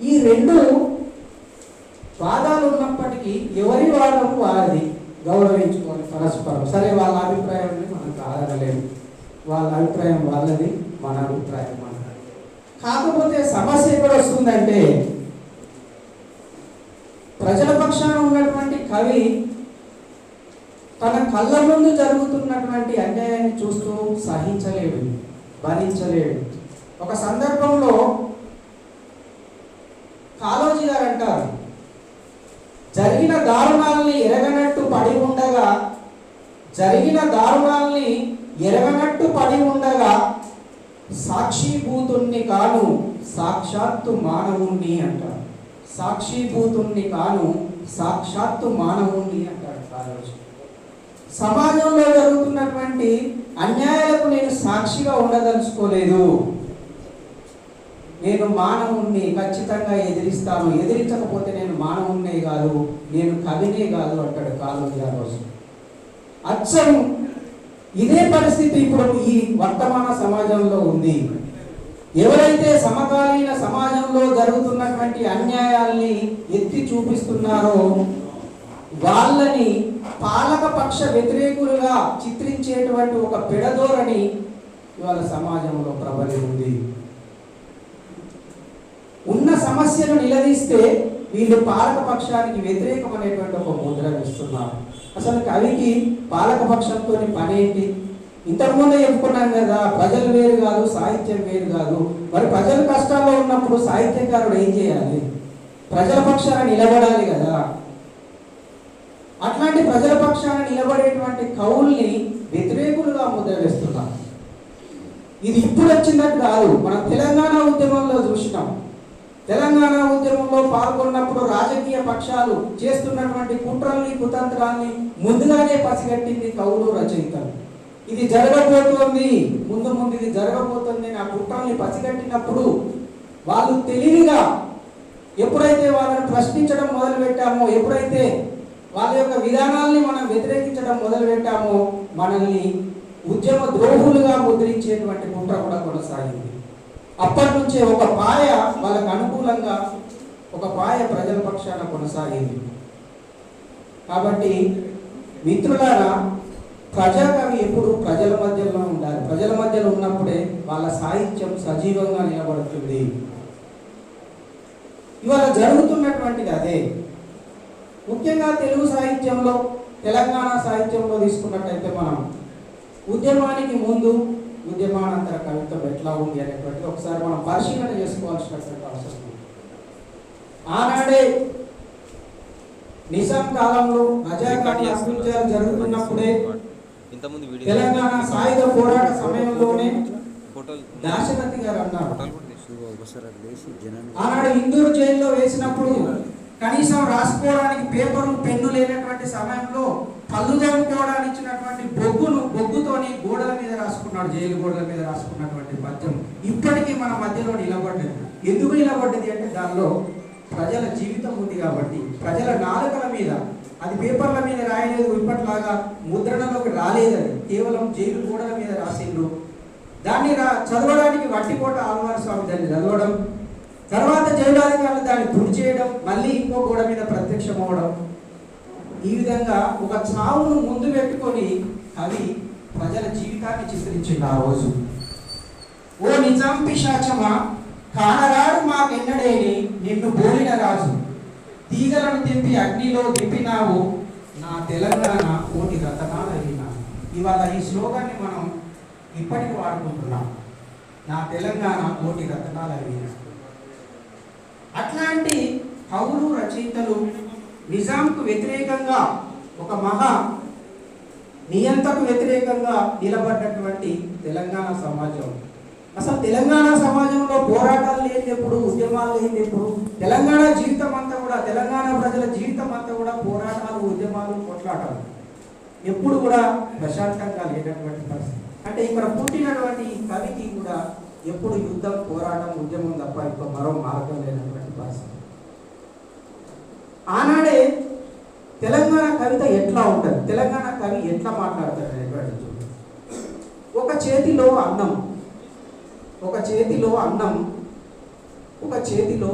ఈ రెండు వాదాలు ఉన్నప్పటికీ ఎవరి వాదం వారిది? గౌరవించుకోవాలి పరస్పరం. సరే వాళ్ళ అభిప్రాయాన్ని మనం కాదనలేము వాళ్ళ అభిప్రాయం వాళ్ళది మన అభిప్రాయం మనది. కాకపోతే సమస్య ఎక్కడ వస్తుందంటే ప్రజల పక్షాన ఉన్నటువంటి కవి తన కళ్ళ ముందు జరుగుతున్నటువంటి అన్యాయాన్ని చూస్తూ సహించలేడు భరించలేడు. ఒక సందర్భంలో జరిగిన దారుణాలని ఎరగనట్టు పడి ఉండగా జరిగిన దారుణాల్ని ఎరగనట్టు పడి ఉండగా సాక్షిభూతుణ్ణి కాను సాక్షాత్తు మానవుణ్ణి అంటారు సాక్షిభూతుణ్ణి కాను సాక్షాత్తు మానవుణ్ణి అంటాడు ఆలోచన సమాజంలో జరుగుతున్నటువంటి అన్యాయాలకు నేను సాక్షిగా ఉండదలుచుకోలేదు. నేను మానవుణ్ణి ఖచ్చితంగా ఎదిరిస్తాను. ఎదిరించకపోతే నేను మానవుణ్ణే కాదు నేను కవినే కాదు అంటాడు కాలోజీ ఆ రోజు. అచ్చం ఇదే పరిస్థితి ఇప్పుడు ఈ వర్తమాన సమాజంలో ఉంది. ఎవరైతే సమకాలీన సమాజంలో జరుగుతున్నటువంటి అన్యాయాల్ని ఎత్తి చూపిస్తున్నారో వాళ్ళని పాలక పక్ష వ్యతిరేకులుగా చిత్రించేటువంటి ఒక పెడధోరణి ఇవాళ సమాజంలో ప్రబలి ఉంది. సమస్యను నిలదీస్తే వీళ్ళు పాలక పక్షానికి వ్యతిరేకమైనటువంటి ఒక ముద్ర వేస్తున్నారు. అసలు కవికి పాలక పక్షంతో పని ఏంటి ఇంతకుముందే చెప్పుకున్నాం కదా ప్రజలు వేరు కాదు సాహిత్యం వేరు కాదు. మరి ప్రజలు కష్టాల్లో ఉన్నప్పుడు సాహిత్యకారుడు ఏం చేయాలి? ప్రజల పక్షాన నిలబడాలి కదా. అట్లాంటి ప్రజల పక్షాన నిలబడేటువంటి కవుల్ని వ్యతిరేకులుగా ముద్ర వేస్తున్నారు. ఇది ఇప్పుడు వచ్చిందని కాదు మనం తెలంగాణ ఉద్యమంలో చూసినాం. తెలంగాణ ఉద్యమంలో పాల్గొన్నప్పుడు రాజకీయ పక్షాలు చేస్తున్నటువంటి కుట్రల్ని కుతంత్రాల్ని ముందుగానే పసిగట్టింది కవులు రచయితలు. ఇది జరగబోతోంది. ముందు ముందు ఇది జరగబోతోంది. ఆ కుట్రల్ని పసిగట్టినప్పుడు వాళ్ళు తెలివిగా ఎప్పుడైతే వాళ్ళని ప్రశ్నించడం మొదలు పెట్టామో ఎప్పుడైతే వాళ్ళ యొక్క విధానాల్ని మనం వ్యతిరేకించడం మొదలు పెట్టామో మనల్ని ఉద్యమ ద్రోహులుగా ముద్రించేటువంటి కుట్ర కూడా కొనసాగింది. అప్పటి నుంచే ఒక పాయ వాళ్ళకు అనుకూలంగా ఒక పాయ ప్రజల పక్షాన కొనసాగింది. కాబట్టి మిత్రులారా ప్రజాకవి ఎప్పుడు ప్రజల మధ్యలో ఉండాలి. ప్రజల మధ్యలో ఉన్నప్పుడే వాళ్ళ సాహిత్యం సజీవంగా నిలబడుతుంది. ఇవాళ జరుగుతున్నటువంటిది అదే. ముఖ్యంగా తెలుగు సాహిత్యంలో తెలంగాణ సాహిత్యంలో తీసుకున్నట్టయితే మనం ఉద్యమానికి ముందు ఉద్యమానంతర కవిత్వం ఎట్లా ఉంది అనేటువంటి ఒకసారి మనం పరిశీలన చేసుకోవాల్సినటువంటి అవసరం ఉంది. ఆనాడే నిజాం కాలంలో అకృత్యాలు జరుగుతున్నప్పుడే తెలంగాణ సాయుధ పోరాట సమయంలోనే దాశరథి గారు అన్నారు. ఆనాడు ఇందూరు జైల్లో వేసినప్పుడు కనీసం రాసుకోవడానికి పేపరు పెన్ను లేనటువంటి సమయంలో పళ్ళు తోముకోవడానికి ఇచ్చినటువంటి బొగ్గును బొగ్గుతోని గోడల మీద రాసుకున్నాడు జైలు గోడల మీద రాసుకున్నటువంటి పద్యం ఇప్పటికీ మన మధ్యలో నిలబడ్డది. ఎందుకు నిలబడ్డది అంటే దానిలో ప్రజల జీవితం ఉంది కాబట్టి ప్రజల నాలుకల మీద అది పేపర్ల మీద రాయలేదు ఇప్పటిలాగా ముద్రణలోకి రాలేదు అది కేవలం జైలు గోడల మీద రాసిండ్రు దాన్ని రా చదవడానికి వట్టికోట ఆల్వార్ స్వామి దాన్ని చదవడం తర్వాత జైలాధికారులు దాన్ని ఇంకో గోడ మీద ప్రత్యక్షం అవడం ఈ విధంగా ఒక చావును ముందు పెట్టుకొని కవి ప్రజల జీవితాన్ని చిత్రించింది ఆ రోజు. ఓ నిజాం పిశాచమా కానరాడు మాకెన్నడేని నిన్ను బోలిన రాజు. తీగలను తెంపి అగ్నిలో దింపినావు నా తెలంగాణ కోటి రతనాలు అడిగినావు ఇవాళ ఈ శ్లోకాన్ని మనం ఇప్పటికి వాడుకుంటున్నాం. నా తెలంగాణ కోటి రతనాలు అడిగినావు అట్లాంటి కౌరు రచయితలు నిజాంకు వ్యతిరేకంగా ఒక మహా నియంతకు వ్యతిరేకంగా నిలబడ్డటువంటి తెలంగాణ సమాజం. అసలు తెలంగాణ సమాజంలో పోరాటాలు లేని ఎప్పుడు ఉద్యమాలు లేని ఎప్పుడు తెలంగాణ జీవితం అంతా కూడా తెలంగాణ ప్రజల జీవితం అంతా కూడా పోరాటాలు ఉద్యమాలు కొట్లాటాలు ఎప్పుడు కూడా ప్రశాంతంగా లేనటువంటి పరిస్థితి. అంటే ఇక్కడ పుట్టినటువంటి కవికి కూడా ఎప్పుడు యుద్ధం పోరాటం ఉద్యమం తప్ప ఇంకో మరో మార్గం లేనటువంటి పరిస్థితి. ఆనాడే తెలంగాణ కవిత ఎట్లా ఉంటుంది? తెలంగాణ కవి ఎట్లా మాట్లాడతాడు అనేటువంటి ఒక చేతిలో అన్నం ఒక చేతిలో అన్నం ఒక చేతిలో